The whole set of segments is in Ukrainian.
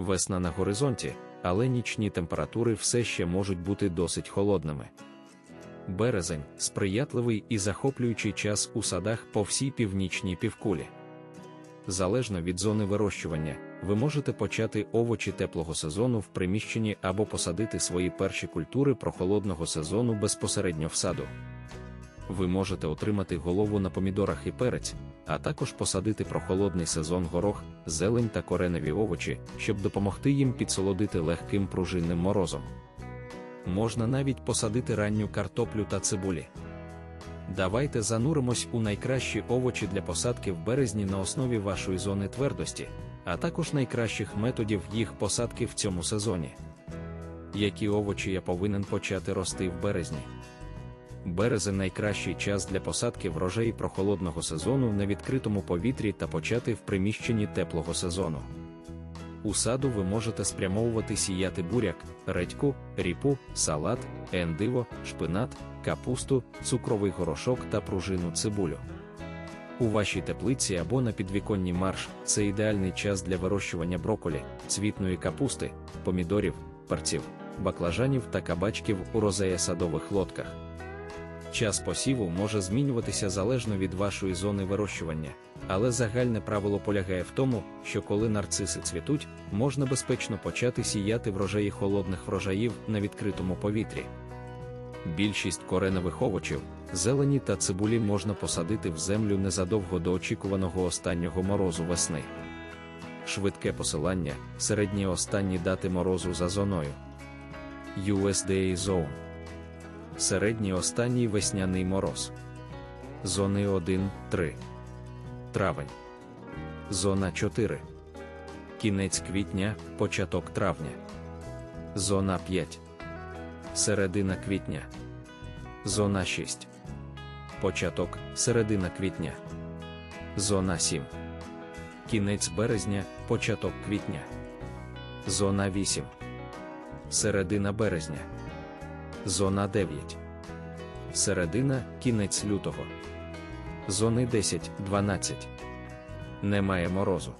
Весна на горизонті, але нічні температури все ще можуть бути досить холодними. Березень сприятливий і захоплюючий час у садах по всій північній півкулі. Залежно від зони вирощування, ви можете почати овочі теплого сезону в приміщенні або посадити свої перші культури прохолодного сезону безпосередньо в саду. Ви можете отримати голову на помідорах і перець, а також посадити прохолодний сезон горох, зелень та кореневі овочі, щоб допомогти їм підсолодити легким пружинним морозом. Можна навіть посадити ранню картоплю та цибулі. Давайте зануримось у найкращі овочі для посадки в березні на основі вашої зони твердості, а також найкращих методів їх посадки в цьому сезоні. Які овочі я повинен почати рости в березні? Березень найкращий час для посадки врожаї прохолодного сезону на відкритому повітрі та почати в приміщенні теплого сезону. У саду ви можете спрямовувати сіяти буряк, редьку, ріпу, салат, ендиво, шпинат, капусту, цукровий горошок та пружину цибулю. У вашій теплиці або на підвіконні марш це ідеальний час для вирощування броколі, цвітної капусти, помідорів, перців, баклажанів та кабачків у розея садових лодках. Час посіву може змінюватися залежно від вашої зони вирощування, але загальне правило полягає в тому, що коли нарциси цвітуть, можна безпечно почати сіяти врожаї холодних врожаїв на відкритому повітрі. Більшість кореневих овочів, зелені та цибулі можна посадити в землю незадовго до очікуваного останнього морозу весни. Швидке посилання, середні останні дати морозу за зоною. USDA Zone Середній останній весняний мороз. Зони 1, 3. Травень. Зона 4. Кінець квітня, початок травня. Зона 5. Середина квітня. Зона 6. Початок, середина квітня. Зона 7. Кінець березня, початок квітня. Зона 8. Середина березня. Зона 9. Середина кінець лютого. Зони 10, 12. Немає морозу.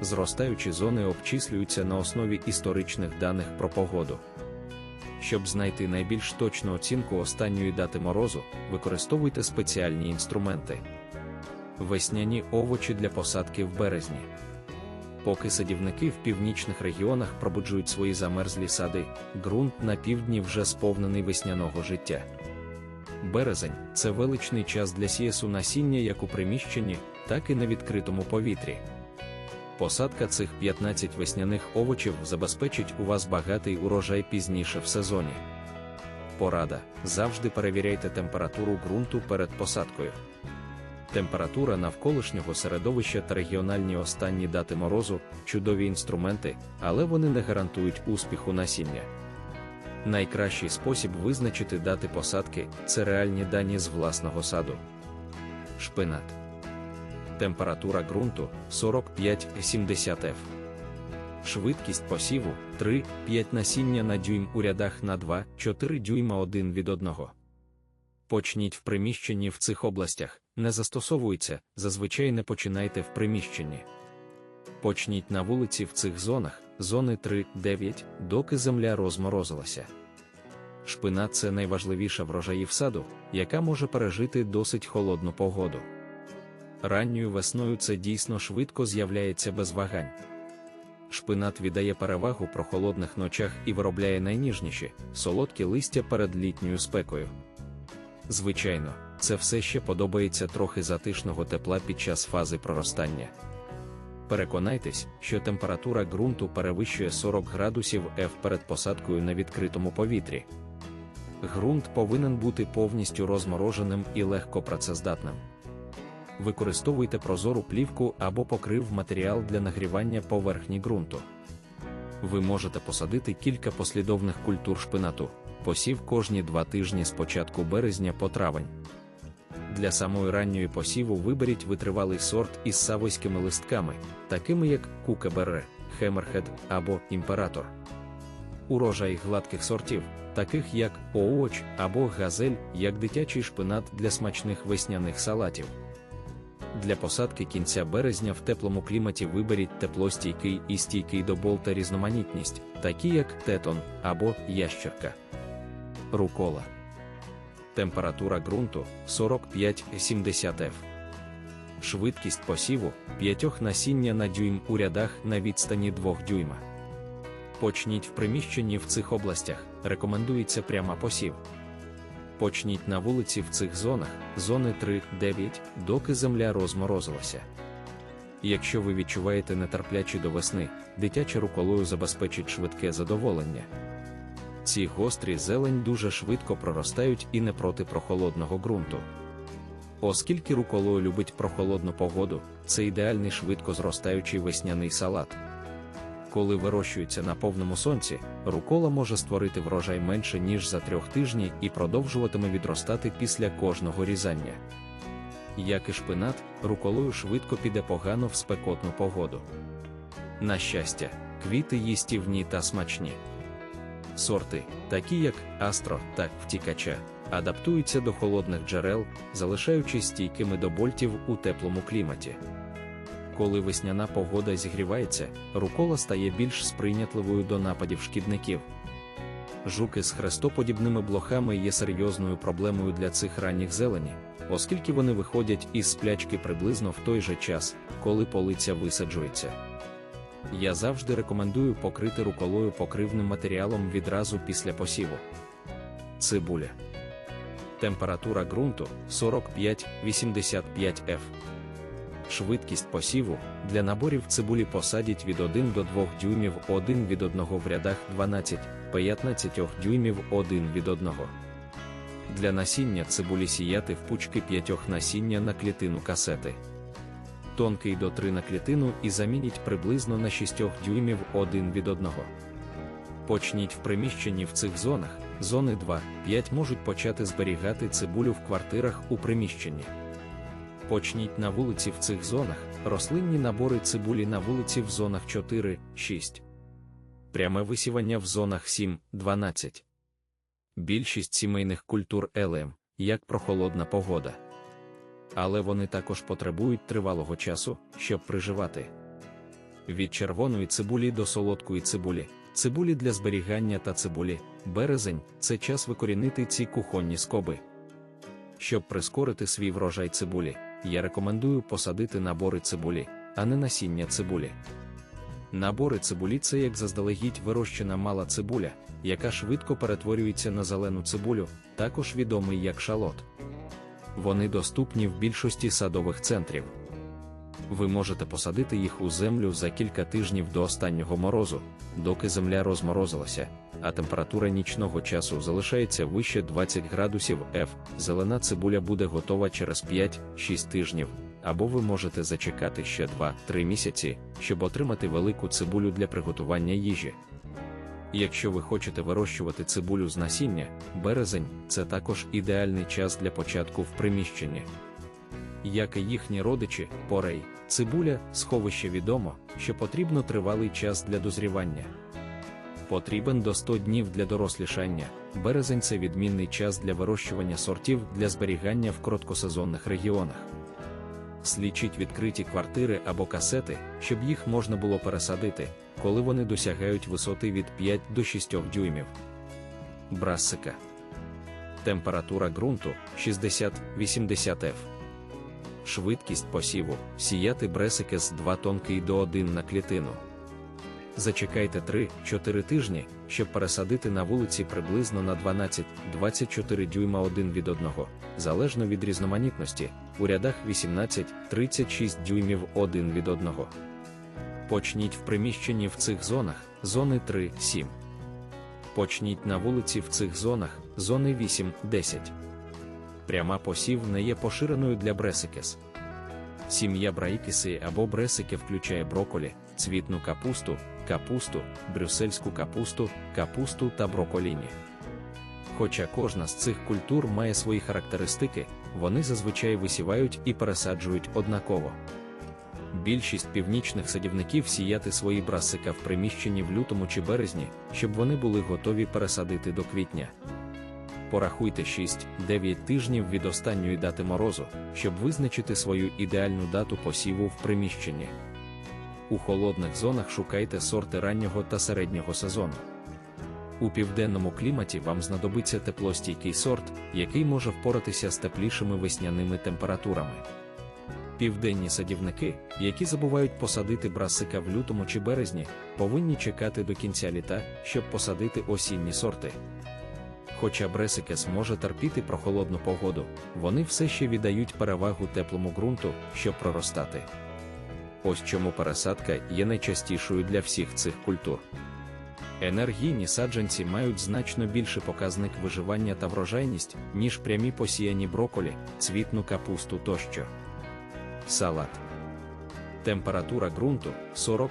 Зростаючі зони обчислюються на основі історичних даних про погоду. Щоб знайти найбільш точну оцінку останньої дати морозу, використовуйте спеціальні інструменти. Весняні овочі для посадки в березні. Поки садівники в північних регіонах пробуджують свої замерзлі сади, ґрунт на півдні вже сповнений весняного життя. Березень це величний час для сіясу насіння як у приміщенні, так і на відкритому повітрі. Посадка цих 15 весняних овочів забезпечить у вас багатий урожай пізніше в сезоні. Порада: завжди перевіряйте температуру ґрунту перед посадкою. Температура навколишнього середовища та регіональні останні дати морозу чудові інструменти, але вони не гарантують успіху насіння. Найкращий спосіб визначити дати посадки це реальні дані з власного саду. Шпинат. Температура ґрунту 45-70 F. Швидкість посіву 3-5 насіння на дюйм у рядах на 2-4 дюйма один від одного. Почніть в приміщенні в цих областях, не застосовується, зазвичай не починайте в приміщенні. Почніть на вулиці в цих зонах, зони 3-9, доки земля розморозилася. Шпина це найважливіша врожаїв саду, яка може пережити досить холодну погоду. Ранньою весною це дійсно швидко з'являється без вагань. Шпинат віддає перевагу прохолодних ночах і виробляє найніжніші, солодкі листя перед літньою спекою. Звичайно, це все ще подобається трохи затишного тепла під час фази проростання. Переконайтесь, що температура ґрунту перевищує 40 градусів F перед посадкою на відкритому повітрі. Ґрунт повинен бути повністю розмороженим і легко працездатним. Використовуйте прозору плівку або покрив матеріал для нагрівання поверхні ґрунту. Ви можете посадити кілька послідовних культур шпинату, посів кожні два тижні з початку березня по травень. Для самої ранньої посіву виберіть витривалий сорт із савойськими листками, такими як Кукебере, Хемерхед або Імператор. Урожай гладких сортів, таких як Ооч або Газель, як дитячий шпинат для смачних весняних салатів. Для посадки кінця березня в теплому кліматі виберіть теплостійкий і стійкий до болта різноманітність, такі як тетон або ящерка. Рукола. Температура ґрунту 45-70 F. Швидкість посіву 5 насіння на дюйм у рядах на відстані 2 дюйма. Почніть в приміщенні в цих областях, рекомендується пряма посів. Почніть на вулиці в цих зонах, зони 3-9, доки земля розморозилася. Якщо ви відчуваєте нетерплячі до весни, дитяча руколою забезпечить швидке задоволення. Ці гострі зелень дуже швидко проростають і не проти прохолодного ґрунту. Оскільки руколою любить прохолодну погоду, це ідеальний швидко зростаючий весняний салат. Коли вирощується на повному сонці, рукола може створити врожай менше ніж за трьох тижні і продовжуватиме відростати після кожного різання. Як і шпинат, руколою швидко піде погано в спекотну погоду. На щастя, квіти їстівні та смачні. Сорти, такі як астро та втікача, адаптуються до холодних джерел, залишаючись стійкими до больтів у теплому кліматі. Коли весняна погода зігрівається, рукола стає більш сприйнятливою до нападів шкідників. Жуки з хрестоподібними блохами є серйозною проблемою для цих ранніх зелені, оскільки вони виходять із сплячки приблизно в той же час, коли полиця висаджується. Я завжди рекомендую покрити руколою покривним матеріалом відразу після посіву. Цибуля. Температура ґрунту 45-85 F. Швидкість посіву для наборів цибулі посадять від 1 до 2 дюймів 1 від 1 в рядах 12-15 дюймів 1 від 1. Для насіння цибулі сіяти в пучки 5 насіння на клітину касети. Тонкий до 3 на клітину і замініть приблизно на 6 дюймів 1 від 1. Почніть в приміщенні в цих зонах, зони 2-5 можуть почати зберігати цибулю в квартирах у приміщенні. Почніть на вулиці в цих зонах, рослинні набори цибулі на вулиці в зонах 4-6. Пряме висівання в зонах 7-12. Більшість сімейних культур елем, як прохолодна погода. Але вони також потребують тривалого часу, щоб приживати. Від червоної цибулі до солодкої цибулі, цибулі для зберігання та цибулі, березень це час викорінити ці кухонні скоби. Щоб прискорити свій врожай цибулі, я рекомендую посадити набори цибулі, а не насіння цибулі. Набори цибулі це як заздалегідь вирощена мала цибуля, яка швидко перетворюється на зелену цибулю, також відомий як шалот. Вони доступні в більшості садових центрів. Ви можете посадити їх у землю за кілька тижнів до останнього морозу, доки земля розморозилася, а температура нічного часу залишається вище 20 градусів F. Зелена цибуля буде готова через 5-6 тижнів, або ви можете зачекати ще 2-3 місяці, щоб отримати велику цибулю для приготування їжі. Якщо ви хочете вирощувати цибулю з насіння, березень це також ідеальний час для початку в приміщенні. Як і їхні родичі, порей, цибуля, сховище відомо, що потрібно тривалий час для дозрівання. Потрібен до 100 днів для дорослішання. Березень це відмінний час для вирощування сортів для зберігання в короткосезонних регіонах. Слічіть відкриті квартири або касети, щоб їх можна було пересадити, коли вони досягають висоти від 5 до 6 дюймів. Брассика. Температура ґрунту 60-80 F. Швидкість посіву сіяти бресики з 2 тонкий до 1 на клітину. Зачекайте 3-4 тижні, щоб пересадити на вулиці приблизно на 12-24 дюйма один від одного, залежно від різноманітності, у рядах 18-36 дюймів один від одного. Почніть в приміщенні в цих зонах, зони 3-7. Почніть на вулиці в цих зонах, зони 8-10. Пряма посів не є поширеною для бресикес. Сім'я браїкіси або бресики включає броколі, цвітну капусту, капусту, брюссельську капусту, капусту та броколіні. Хоча кожна з цих культур має свої характеристики, вони зазвичай висівають і пересаджують однаково. Більшість північних садівників сіяти свої брасика в приміщенні в лютому чи березні, щоб вони були готові пересадити до квітня. Порахуйте 6-9 тижнів від останньої дати морозу, щоб визначити свою ідеальну дату посіву в приміщенні. У холодних зонах шукайте сорти раннього та середнього сезону. У південному кліматі вам знадобиться теплостійкий сорт, який може впоратися з теплішими весняними температурами. Південні садівники, які забувають посадити брасика в лютому чи березні, повинні чекати до кінця літа, щоб посадити осінні сорти. Хоча бресикес може терпіти прохолодну погоду, вони все ще віддають перевагу теплому ґрунту, щоб проростати. Ось чому пересадка є найчастішою для всіх цих культур. Енергійні саджанці мають значно більший показник виживання та врожайність, ніж прямі посіяні броколі, цвітну капусту тощо. Салат. Температура ґрунту 40-68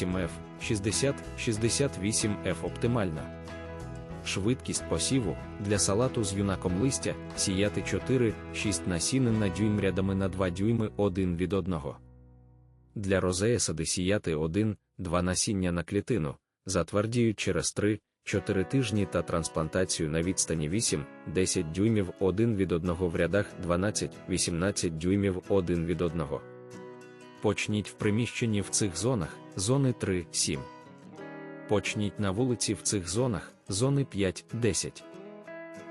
F, 60-68 F оптимальна. Швидкість посіву для салату з юнаком листя сіяти 4-6 насінин на дюйм рядами на 2 дюйми один від одного. Для розея сади сіяти 1-2 насіння на клітину, затвердіють через 3-4 тижні та трансплантацію на відстані 8-10 дюймів один від одного в рядах 12-18 дюймів один від одного. Почніть в приміщенні в цих зонах зони 3-7. Почніть на вулиці в цих зонах зони 5-10.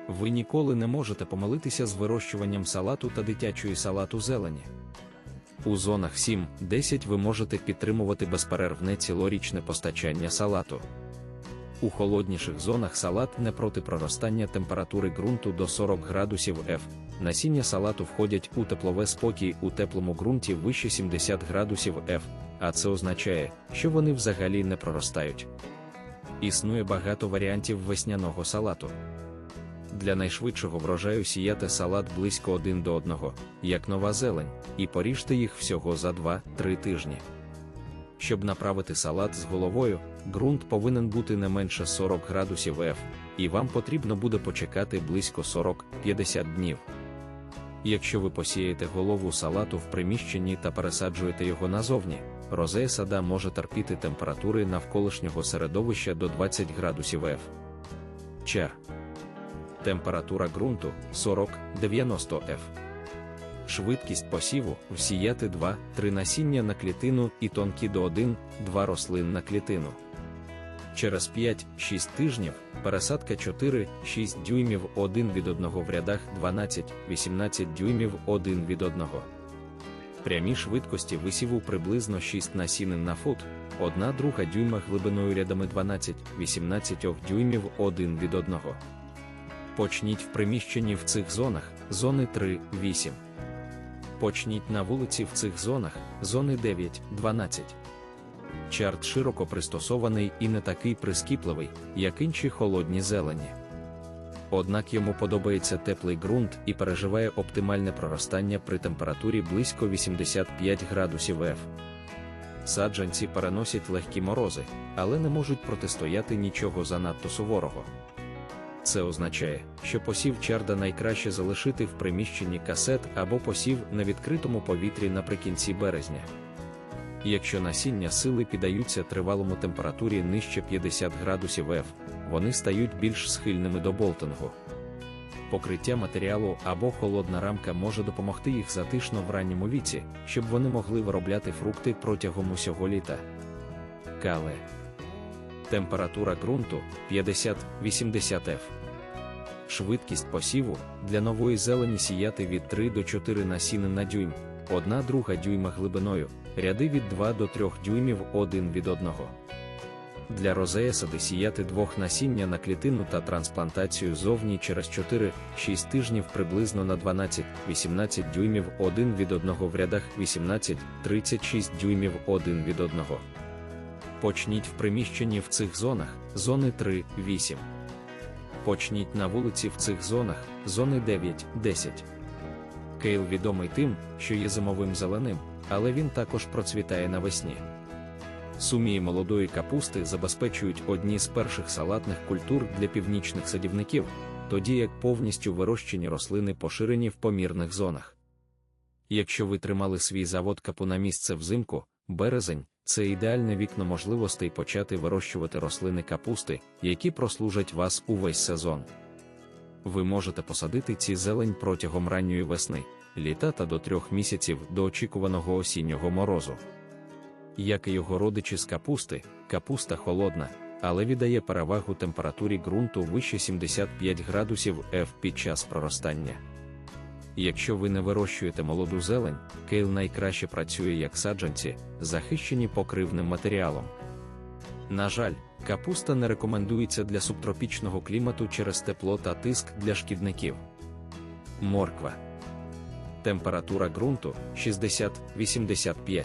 Ви ніколи не можете помилитися з вирощуванням салату та дитячої салату зелені. У зонах 7-10 ви можете підтримувати безперервне цілорічне постачання салату. У холодніших зонах салат не проти проростання температури ґрунту до 40 градусів F. Насіння салату входять у теплове спокій у теплому ґрунті вище 70 градусів F, а це означає, що вони взагалі не проростають. Існує багато варіантів весняного салату. Для найшвидшого врожаю сіяти салат близько один до одного, як нова зелень, і поріжте їх всього за 2-3 тижні. Щоб направити салат з головою, ґрунт повинен бути не менше 40 градусів F, і вам потрібно буде почекати близько 40-50 днів. Якщо ви посієте голову салату в приміщенні та пересаджуєте його назовні, розея сада може терпіти температури навколишнього середовища до 20 градусів F. Чер. Температура ґрунту 40-90 F. Швидкість посіву всіяти 2-3 насіння на клітину і тонкі до 1-2 рослин на клітину. Через 5-6 тижнів пересадка 4-6 дюймів один від одного в рядах 12-18 дюймів один від одного. Прямі швидкості висіву приблизно 6 насінин на фут, 1 друга дюйма глибиною рядами 12-18 дюймів один від одного. Почніть в приміщенні в цих зонах зони 3-8. Почніть на вулиці в цих зонах зони 9-12. Чарт широко пристосований і не такий прискіпливий, як інші холодні зелені. Однак йому подобається теплий ґрунт і переживає оптимальне проростання при температурі близько 85 градусів F. Саджанці переносять легкі морози, але не можуть протистояти нічого занадто суворого. Це означає, що посів чарда найкраще залишити в приміщенні касет або посів на відкритому повітрі наприкінці березня. Якщо насіння сили піддаються тривалому температурі нижче 50 градусів F, вони стають більш схильними до болтингу. Покриття матеріалу або холодна рамка може допомогти їх затишно в ранньому віці, щоб вони могли виробляти фрукти протягом усього літа. Кале. Температура ґрунту 50-80 F. Швидкість посіву для нової зелені сіяти від 3 до 4 насіни на дюйм, 1 друга дюйма глибиною, ряди від 2 до 3 дюймів один від одного. Для розея сади сіяти двох насіння на клітину та трансплантацію зовні через 4-6 тижнів приблизно на 12-18 дюймів один від одного в рядах 18-36 дюймів один від одного. Почніть в приміщенні в цих зонах зони 3-8. Почніть на вулиці в цих зонах зони 9-10. Кейл відомий тим, що є зимовим зеленим, але він також процвітає навесні. Сумії молодої капусти забезпечують одні з перших салатних культур для північних садівників, тоді як повністю вирощені рослини поширені в помірних зонах. Якщо ви тримали свій завод капу на місце взимку, березень це ідеальне вікно можливостей почати вирощувати рослини капусти, які прослужать вас увесь сезон. Ви можете посадити ці зелень протягом ранньої весни, літа та до трьох місяців до очікуваного осіннього морозу. Як і його родичі з капусти, капуста холодна, але віддає перевагу температурі ґрунту вище 75 градусів F під час проростання. Якщо ви не вирощуєте молоду зелень, кейл найкраще працює як саджанці, захищені покривним матеріалом. На жаль, капуста не рекомендується для субтропічного клімату через тепло та тиск для шкідників. Морква. Температура ґрунту 60-85.